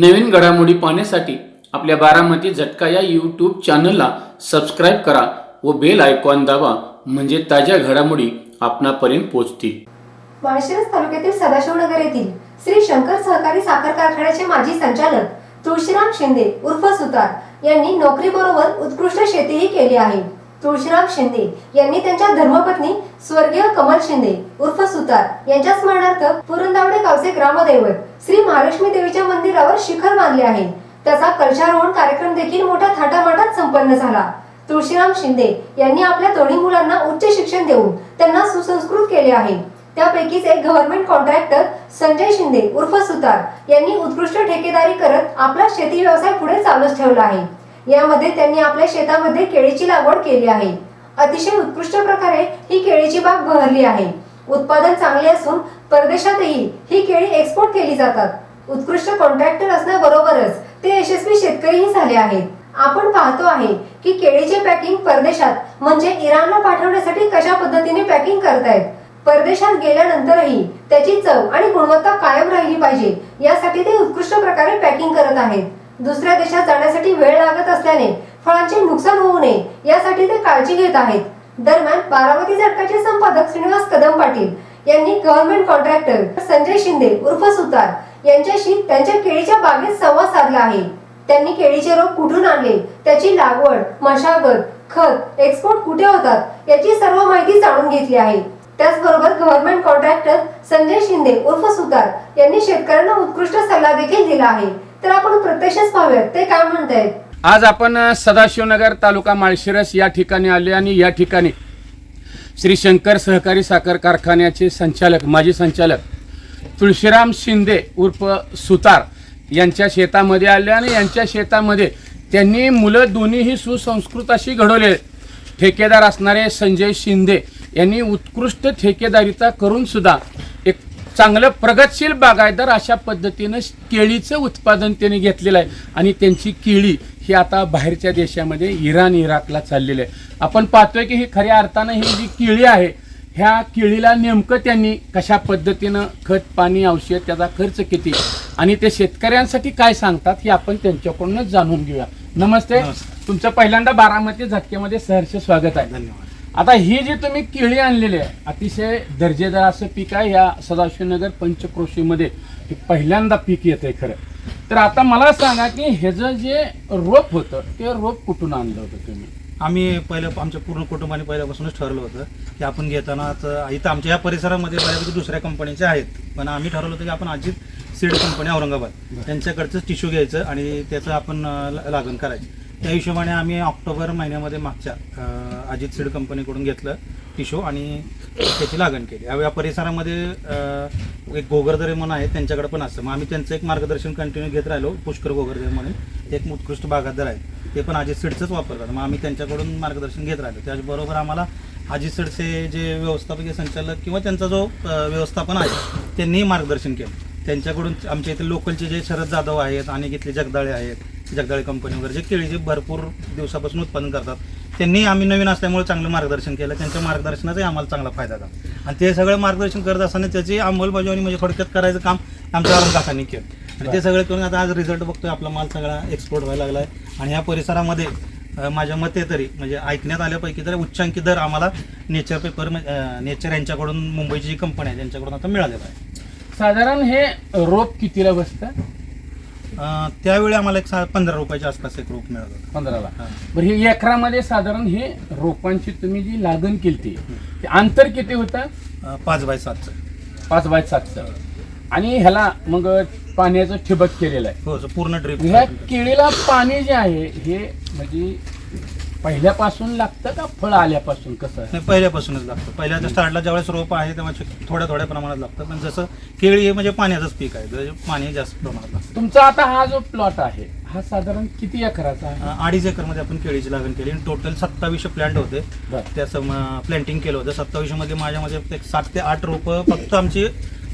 नवीन घडामोडी पाहण्यासाठी आपल्या बारामती झटका या यूट्यूब चॅनलला सबस्क्राईब करा व बेल आयकॉन दाबा म्हणजे ताज्या घडामोडी आपणापर्यंत पोहोचतील. माळशिरस तालुक्यातील सदाशिवनगर येथील श्री शंकर सहकारी साखर कारखान्याचे माजी संचालक तुळशीराम शिंदे उर्फ सुतार यांनी नोकरीबरोबर उत्कृष्ट शेतीही केली आहे. तुळशीराम शिंदे यांनी त्यांच्या धर्मपत्नी स्वर्गीय कमल शिंदे उर्फ सुतार यांच्या स्मरणार्थ पुरंदावडे गावचे ग्रामदैवत श्री महालक्ष्मी देवीच्या मंदिरावर शिखर बांधले आहे. त्याचा कलशारोहण कार्यक्रम देखील मोठ्या थाटामाटात संपन्न झाला. तुळशीराम शिंदे यांनी आपल्या दोन्ही मुलांना उच्च शिक्षण देऊन त्यांना सुसंस्कृत केले आहे. त्यापैकीच एक गव्हर्नमेंट कॉन्ट्रॅक्टर संजय शिंदे उर्फ सुतार यांनी उत्कृष्ट ठेकेदारी करत आपला शेती व्यवसाय पुढे चालूच ठेवला आहे. यामध्ये त्यांनी आपल्या शेतामध्ये केळीची लागवड केली आहे. अतिशय उत्कृष्ट प्रकारे ही केळीची बाग बहरली आहे. उत्पादन चांगले असून परदेशातही ही केळी एक्सपोर्ट केली जातात. उत्कृष्ट कॉन्ट्रॅक्टर असण्याबरोबरच ते यशस्वी शेतकरीही झाले आहेत. आपण पाहतो आहे की केळीचे पॅकिंग परदेशात म्हणजे इराणला पाठवण्यासाठी कशा पद्धतीने पॅकिंग करतायत? परदेशात गेल्यानंतरही त्याची चव आणि गुणवत्ता कायम राहिली पाहिजे. यासाठी ते उत्कृष्ट प्रकारे पॅकिंग करत आहेत. दुसऱ्या देशात जाण्यासाठी वेळ लागत असल्याने फळांचे नुकसान होऊ नये यासाठी ते काळजी घेत आहेत. दरम्यान बारामती झटकाचे संपादक श्रीनिवास कदम पाटील यांनी गव्हर्नमेंट कॉन्ट्रॅक्टर संजय शिंदे उर्फ सुतार यांच्याशी त्यांच्या केळीच्या बागेत संवाद साधला आहे. त्यांनी केळीचे रोप कुठून आणले त्याची लागवड मशागत खत एक्सपोर्ट कुठे होतात याची सर्व माहिती जाणून घेतली आहे. त्याचबरोबर गव्हर्नमेंट कॉन्ट्रॅक्टर संजय शिंदे उर्फ सुतार यांनी शेतकऱ्यांना उत्कृष्ट सल्ला देखील दिला आहे. तर आपण प्रत्यक्षच पाहूयात. ते काय म्हणतायत? आज आपण सदाशिवनगर तालुका माळशिरस या ठिकाणी आले आणि या ठिकाणी श्री शंकर सहकारी साखर कारखान्याचे संचालक माजी संचालक तुळशीराम शिंदे उर्फ सुतार यांच्या शेतामध्ये आले आणि यांच्या शेतामध्ये त्यांनी मुलं दोन्हीही सुसंस्कृत अशी घडवले ठेकेदार असणारे संजय शिंदे यांनी उत्कृष्ट ठेकेदारीचा करून सुद्धा एक चांगलं प्रगतशील बागायतदार अशा पद्धतीनं केळीचं उत्पादन त्यांनी घेतलेलं आहे. आणि त्यांची केळी ही आता बाहेरच्या देशामध्ये इराण इराकला चाललेली आहे. आपण पाहतोय की ही खऱ्या अर्थानं ही जी केळी आहे ह्या केळीला नेमकं त्यांनी कशा पद्धतीनं खत पाणी औषध त्याचा खर्च किती? आणि ते शेतकऱ्यांसाठी काय सांगतात हे आपण त्यांच्याकडूनच जाणून घेऊया. नमस्ते. तुमचं पहिल्यांदा बारामती झटक्यामध्ये सहर्ष स्वागत आहे. धन्यवाद. आता ही जी तुम्ही केळी आणलेली आहे अतिशय दर्जेदार असं पीक आहे. या सदाशिवनगर पंचक्रोशीमध्ये पहिल्यांदा पीक येत आहे खरं. तर आता मला सांगा की ह्याचं जे रोप होतं ते रोप कुठून आणलं होतं तुम्ही? आम्ही पहिलं आमच्या पूर्ण कुटुंबाने पहिल्यापासूनच ठरवलं होतं की आपण घेतानाच इथं आमच्या या परिसरामध्ये बऱ्यापैकी दुसऱ्या कंपनीच्या आहेत. पण आम्ही ठरवलं होतं की आपण अजित सीड कंपनी औरंगाबाद त्यांच्याकडचं टिश्यू घ्यायचं आणि त्याचं आपण लागण करायची. त्या हिशोबाने आम्ही ऑक्टोबर महिन्यामध्ये मागच्या अजित सीड कंपनीकडून घेतलं टिशो आणि त्याची लागण केली. या परिसरामध्ये एक गोगरदरे म्हणून आहे त्यांच्याकडे पण असतं. मग आम्ही त्यांचं एक मार्गदर्शन कंटिन्यू घेत राहिलो पुष्कर गोगरदरे म्हणून. एक उत्कृष्ट बागायतदार आहे ते पण अजित सीडचंच वापरतात. मग आम्ही त्यांच्याकडून मार्गदर्शन घेत राहिलो. त्याचबरोबर आम्हाला अजित सीडचे जे व्यवस्थापकीय संचालक किंवा त्यांचा जो व्यवस्थापन आहे त्यांनी मार्गदर्शन केलं. त्यांच्याकडून आमच्या इथे लोकलचे जे शरद जाधव आहेत आणि इथले जगदाळे आहेत जगदाळे कंपनी वगैरे जे केळीचे भरपूर दिवसापासून उत्पादन करतात त्यांनी आम्ही नवीन असल्यामुळे चांगलं मार्गदर्शन केलं. त्यांच्या मार्गदर्शनाचाही आम्हाला चांगला फायदा झाला. आणि ते सगळं मार्गदर्शन करत असताना त्याची अंमलबजावणी म्हणजे थोडक्यात करायचं काम आमच्या औरंगाबादांनी केलं. आणि ते सगळं करून आता आज रिझल्ट बघतोय. आपला माल सगळा एक्सपोर्ट व्हायला लागला आहे आणि ह्या परिसरामध्ये माझ्या मते तरी म्हणजे ऐकण्यात आल्यापैकी तर उच्चांकी दर आम्हाला नेचर पेपर नेचर यांच्याकडून मुंबईची जी कंपनी आहे त्यांच्याकडून आता मिळालेला आहे. साधारण हे रोप कितीला बसतं? अं, त्यावेळी आम्हाला एक सा पंधरा रुपयाच्या आसपास एक रोप मिळत होतं. पंधराला. हां. बरं हे एकरामध्ये साधारण हे रोपांची तुम्ही जी लागण केली ते अंतर किती होतं? अं, पाच बाय सातचं. पाच बाय सातचं. आणि ह्याला मग पाण्याचं ठिबक केलेलं आहे. हो असं पूर्ण ड्रिप ह्या केळीला पाणी जे आहे हे म्हणजे पहिल्यापासून लागतं का फळ आल्यापासून कसं? नाही पहिल्यापासूनच लागतं. पहिल्या स्टार्टला ज्यावेळेस रोप आहे तेव्हा थोड्या थोड्या प्रमाणात लागतं. पण जसं केळी हे म्हणजे पाण्याचंच पीक आहे पाणी जास्त प्रमाणात लागतं. तुमचा आता हा जो प्लॉट आहे हा साधारण किती एकराचा आहे? अडीच एकरमध्ये आपण केळीची लागण केली. आणि टोटल सत्तावीसशे प्लांट होते. त्याचं प्लॅन्टिंग केलं होतं. सत्तावीसशे मध्ये माझ्यामध्ये एक सात ते आठ रोपं फक्त आमची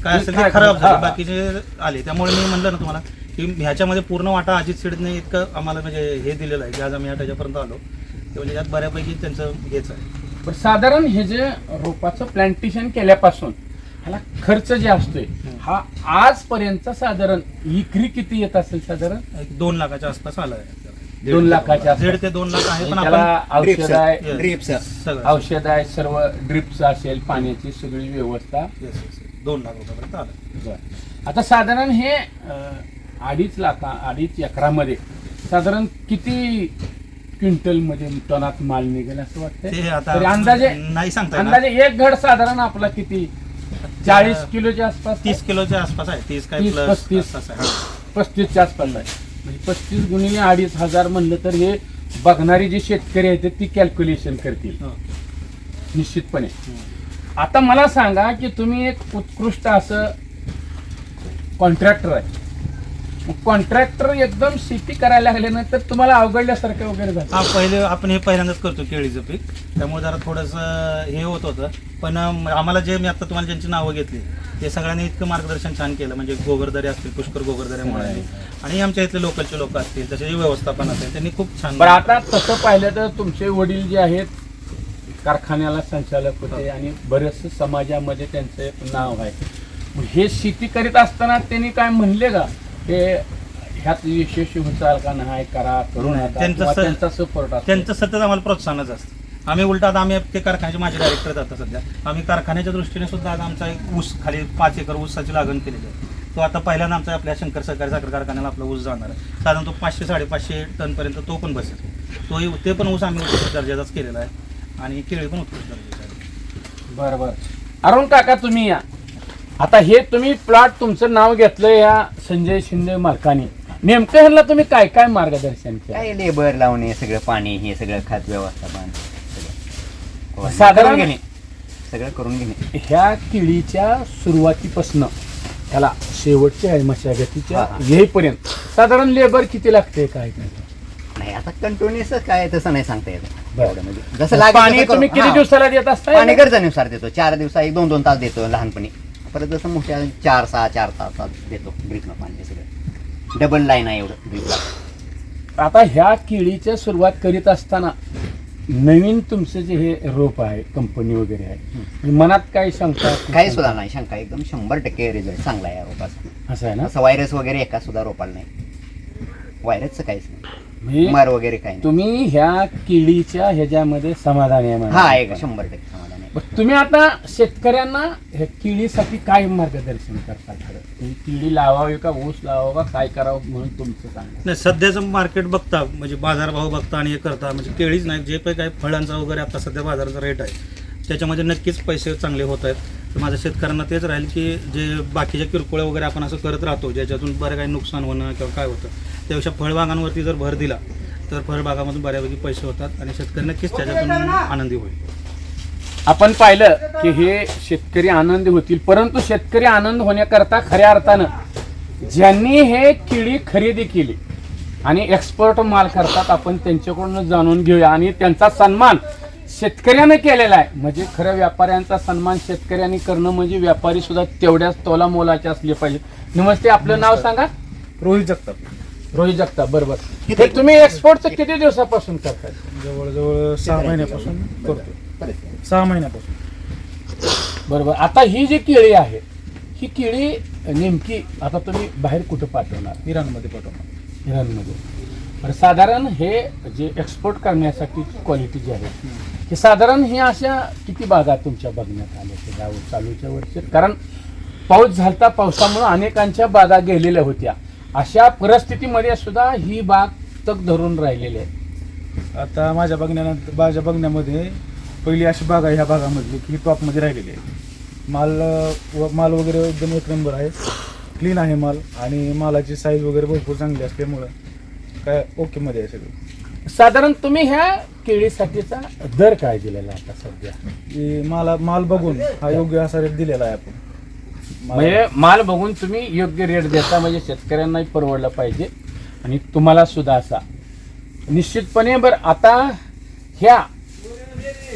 काय असेल ते खराब झाली. बाकीचे आले त्यामुळे मी म्हणलं ना तुम्हाला की ह्याच्यामध्ये पूर्ण वाटा अजित सीडने इतकं आम्हाला म्हणजे हे दिलेलं आहे की आज आम्ही त्याच्यापर्यंत आलो. ते म्हणजे यात बऱ्यापैकी त्यांचं हेच आहे. बरं साधारण हे जे रोपाचं प्लांटेशन केल्यापासून ह्याला खर्च जे असतोय हा आजपर्यंतचा साधारण विक्री किती येत असेल साधारण? एक दोन लाखाच्या आसपास आलं आहे. दोन लाखाच्या. दीड ते दोन लाख आहे पण त्याला आपण औषध आहे Yes. ड्रिप्स सगळं औषध आहे सर्व ड्रिप्स असेल पाण्याची सगळी व्यवस्था. Yes, yes, yes. दोन लाख रुपयापर्यंत आलं. बरं. आता साधारण हे अं, अडीच लाखा अडीच एकरामध्ये साधारण किती क्विंटलमध्ये टनात माल निघेल असं ते वाटतंय आता तरी अंदाजे नाही सांगता येणार. अंदाजे एक घड साधारण आपला किती चाळीस किलोच्या आसपास तीस किलोच्या आसपास आहे तीस काय तीस, प्लस पस्तीस. आहे. पस्तीसच्या आसपास आहे म्हणजे पस्तीस गुणिले अडीच हजार म्हणलं तर हे बघणारी जे शेतकरी आहेत ती कॅल्क्युलेशन करतील हो. निश्चितपणे. आता मला सांगा की तुम्ही एक उत्कृष्ट असं कॉन्ट्रॅक्टर आहे कॉन्ट्रॅक्टर एकदम शेती करायला लागल्यानंतर तुम्हाला अवघडल्यासारखं वगैरे झालं. हा पहिले आपण हे पहिल्यांदाच करतो केळीचं पीक. त्यामुळे जरा थोडंसं हे होत होतं. पण अं, आम्हाला जे मी आता तुम्हाला ज्यांची नावं घेतली ते सगळ्यांनी इतकं मार्गदर्शन छान केलं. म्हणजे गोगरदरे असतील पुष्कर गोगरदरे म्हणून आणि आमच्या इथले लोकलचे लोक असतील तसे जे व्यवस्थापन असेल त्यांनी खूप छान बरं आता तसं पाहिलं तर तुमचे वडील जे आहेत कारखान्याला संचालक होते आणि बरेचसे समाजामध्ये त्यांचं नाव आहे. मग हे शेती करीत असताना त्यांनी काय म्हणले का? हे ह्यात यशस्वी होचाल का नाही करा करू नाही, नका त्यांचं किंवा स- त्यांचा सपोर्ट त्यांचं सतत आम्हाला प्रोत्साहनच असतं. आम्ही उलटा आता आम्ही ते कारखान्याचे माझे डायरेक्टर जातात सध्या. आम्ही कारखान्याच्या दृष्टीने सुद्धा आता आमचा एक ऊस खाली पाच एकर ऊसाची लागण केलेली आहे. तो आता पहिल्यांदा आमचा आपल्या शंकर सहकारी साखर कारखान्याला आपला ऊस जाणार आहे. साधारण तो पाचशे साडेपाचशे टनपर्यंत तो पण बसेल. तोही ते पण ऊस आम्ही उत्कृष्ट दर्जाचाच केलेला आहे. आणि केळी पण उत्कृष्ट दर्जाची आहे. बरं बरं. अरुण काका तुम्ही या. आता हे तुम्ही प्लॉट तुमचं नाव घेतलं या संजय शिंदे मार्काने. नेमकं ह्यांना तुम्ही काय काय मार्गदर्शन केलं? काय लेबर लावणे सगळं पाणी हे सगळं खत व्यवस्थापन सगळं. साधारण- करून घेणे. सगळं करून घेणे. ह्या किडीच्या सुरुवातीपासनं त्याला शेवटच्या आहे मशागतीच्या हा, हा. येईपर्यंत साधारण लेबर किती लागते काय काय? नाही आता कंटिन्युअस काय तसं नाही सांगता येत. बरं. एवढं म्हणजे जसं लागेल पाणी तसं तुम्ही. किती हा. दिवसाला देत असताय? पाणी गरजेनुसार देतो. चार दिवसा एक दोन दोन तास देतो लहानपणी. परत जसं मोठ्या चार सहा चार तास तास देतो ड्रिपनं पाणी सगळं. डबल लाईन आहे एवढं ड्रिपला आता ह्या किडीच्या सुरुवात करीत असताना नवीन तुमचं जे हे रोप आहे कंपनी वगैरे आहे मनात काय शंका काही सुद्धा नाही शंका एकदम शंभर टक्के रिझल्ट चांगला आहे या रोपाचा. असं आहे ना? असं व्हायरस वगैरे एका सुद्धा रोपाला नाही. व्हायरसचं काहीच नाही. म्हणजे मर वगैरे काही नाही. तुम्ही ह्या किडीच्या ह्याच्यामध्ये समाधानी आहे म्हणा. हा आहे का शंभर टक्के मग तुम्ही आता शेतकऱ्यांना ह्या किडीसाठी काय मार्गदर्शन करता खरं? तुम्ही किडी लावावी का ऊस लावावा का काय करावं म्हणून तुमचं सांगा. नाही सध्याचं मार्केट बघता म्हणजे बाजारभाव बघता आणि हे करता म्हणजे केळीच नाही जे काही फळांचा वगैरे आता सध्या बाजाराचा रेट आहे त्याच्यामध्ये नक्कीच पैसे चांगले होत आहेत. तर माझं शेतकऱ्यांना तेच राहील की जे बाकीच्या किरकोळ वगैरे आपण असं करत राहतो ज्याच्यातून बरं काही नुकसान होणं किंवा काय होतं त्यापेक्षा फळबागांवरती जर भर दिला तर फळबागामधून बऱ्यापैकी पैसे होतात आणि शेतकरी नक्कीच त्याच्यातून आनंदी होईल. आपण पाहिलं की हे शेतकरी आनंदी होतील परंतु शेतकरी आनंद होण्याकरता खऱ्या अर्थानं ज्यांनी हे किडी खरेदी केली आणि एक्सपर्ट माल करतात आपण त्यांच्याकडून जाणून घेऊया. आणि त्यांचा सन्मान शेतकऱ्यानं केलेला आहे. म्हणजे खरं व्यापाऱ्यांचा सन्मान शेतकऱ्यांनी करणं म्हणजे व्यापारी सुद्धा तेवढ्याच तोला मोलाचे असले पाहिजे. नमस्ते आपलं नाव सांगा? रोहित जगताप. रोहित जगताप बरोबर. तुम्ही एक्सपोर्टचं किती दिवसापासून करताय? जवळजवळ सहा महिन्यापासून करतो सहा महिन्यापासून. बरोबर. आता ही जी केळी आहे ही केळी नेमकी आता तुम्ही बाहेर कुठं पाठवणार? इराणमध्ये पाठवणार. इराणमध्ये. बरं साधारण हे जे एक्सपोर्ट करण्यासाठी क्वालिटी जी आहे हे साधारण हे अशा किती बागा तुमच्या बघण्यात आल्या गाव चालूच्या वर्षी? कारण पाऊस झालता पावसामुळे अनेकांच्या बागा गेलेल्या होत्या. अशा परिस्थितीमध्ये सुद्धा ही बाग तग धरून राहिलेली आहे. आता माझ्या बघण्यानंतर माझ्या बघण्यामध्ये पहिली अशी बाग आहे ह्या भागामधली की ही टॉपमध्ये राहिलेली आहे. माल व- माल वगैरे एकदम एक नंबर आहे. क्लीन आहे माल आणि मालाची साईज वगैरे भरपूर चांगली असल्यामुळं काय ओकेमध्ये आहे सगळं. साधारण तुम्ही ह्या केळीसाठीचा दर काय दिलेला आहे आता सध्या? की माला माल बघून हा योग्य असा रेट दिलेला आहे आपण. म्हणजे माल बघून तुम्ही योग्य रेट देता म्हणजे शेतकऱ्यांनाही परवडलं पाहिजे आणि तुम्हाला सुद्धा असा. निश्चितपणे बरं आता ह्या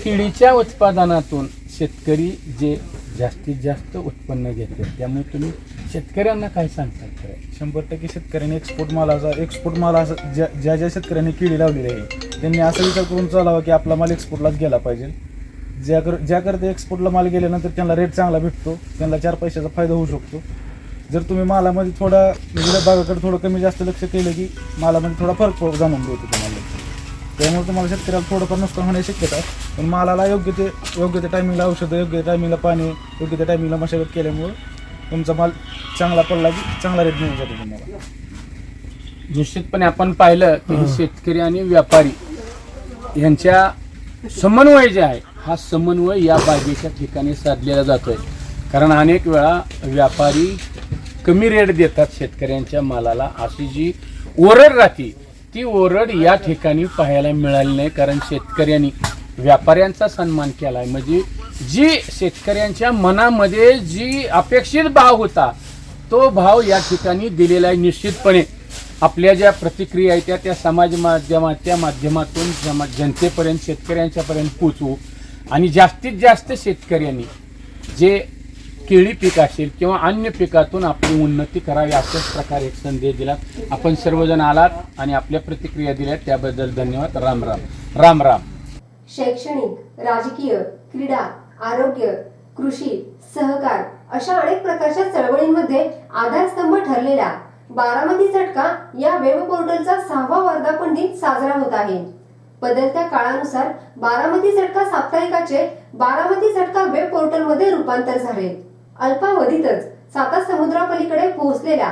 किडीच्या उत्पादनातून शेतकरी जे जास्तीत जास्त उत्पन्न घेतात त्यामुळे तुम्ही शेतकऱ्यांना काय सांगता खरं? शंभर टक्के शेतकऱ्यांनी एक्सपोर्ट मालाचा एक्सपोर्ट माल असा ज्या ज्या ज्या शेतकऱ्यांनी केळी लावलेली आहे त्यांनी असा विचार करून चालावा की आपला माल एक्सपोर्टलाच गेला पाहिजे. ज्या कर ज्याकरता एक्सपोर्टला माल गेल्यानंतर त्यांना रेट चांगला भेटतो त्यांना चार पैशाचा फायदा होऊ शकतो. जर तुम्ही मालामध्ये थोडा म्हणजे वेगळ्या भागाकडे थोडं कमी जास्त लक्ष केलं की मालामध्ये थोडा फरक जाणून देतो तुम्हाला. त्यामुळे तुम्हाला शेतकऱ्याला थोडंफार नुकसान होण्याची शक्यता पण मालाला योग्य ते योग्य त्या टायमिंगला औषधं योग्य त्या टायमिंगला पाणी योग्य त्या टायमिंगला मशागत केल्यामुळं तुमचा माल चांगला पडला की चांगला रेट मिळून जातो तुम्हाला. निश्चितपणे आपण पाहिलं की शेतकरी आणि व्यापारी यांच्या समन्वय जे आहे हा समन्वय या बागेच्या ठिकाणी साधलेला जातोय. कारण अनेक वेळा व्यापारी कमी रेट देतात शेतकऱ्यांच्या मालाला. अशी जी ओरड राहते ती ओरड या ठिकाणी पाहायला मिळाली नाही कारण शेतकऱ्यांनी व्यापाऱ्यांचा सन्मान केलाय. म्हणजे जी शेतकऱ्यांच्या मनामध्ये जी अपेक्षित भाव होता तो भाव या ठिकाणी दिलेला आहे निश्चितपणे. आपल्या ज्या प्रतिक्रिया आहेत त्या त्या समाज माध्यमाच्या माध्यमातून जमा जनतेपर्यंत शेतकऱ्यांच्यापर्यंत पोचवू आणि जास्तीत जास्त शेतकऱ्यांनी जे केळी पीक असेल किंवा अन्य पिकातून आपली उन्नती करावी अशाच प्रकारे एक संदेश दिला. आपण सर्वजण आलात आणि आपल्या प्रतिक्रिया दिल्या त्याबद्दल धन्यवाद. राम राम. राम राम. शैक्षणिक राजकीय क्रीडा आरोग्य कृषी सहकार अशा अनेक प्रकारच्या चळवळींमध्ये आधारस्तंभ ठरलेला बारामती झटका या वेब पोर्टलचा सहावा वर्धापन दिन साजरा होत आहे. बदलत्या काळानुसार बारामती झटका साप्ताहिकाचे बारामती झटका वेब पोर्टलमध्ये रूपांतर झाले. अल्पावधीतच साता समुद्रापलीकडे पोहोचलेल्या